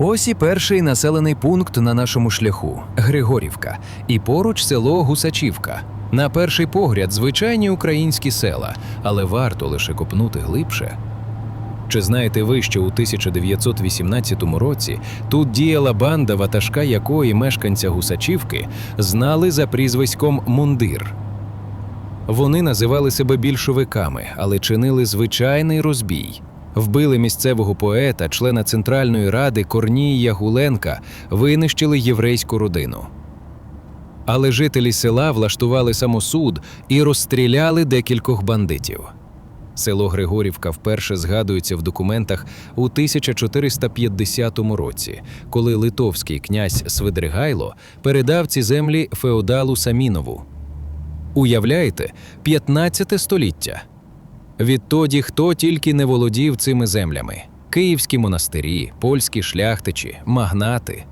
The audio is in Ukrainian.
Ось і перший населений пункт на нашому шляху Григорівка, і поруч село Гусачівка. На перший погляд, звичайні українські села, але варто лише копнути глибше. Чи знаєте ви, що у 1918 році тут діяла банда, ватажка якої мешканця Гусачівки знали за прізвиськом Мундир? Вони називали себе більшовиками, але чинили звичайний розбій. Вбили місцевого поета, члена Центральної ради Корнія Гуленка, винищили єврейську родину. Але жителі села влаштували самосуд і розстріляли декількох бандитів. Село Григорівка вперше згадується в документах у 1450 році, коли литовський князь Свидригайло передав ці землі феодалу Самінову. Уявляєте, 15 століття. Відтоді хто тільки не володів цими землями: київські монастирі, польські шляхтичі, магнати.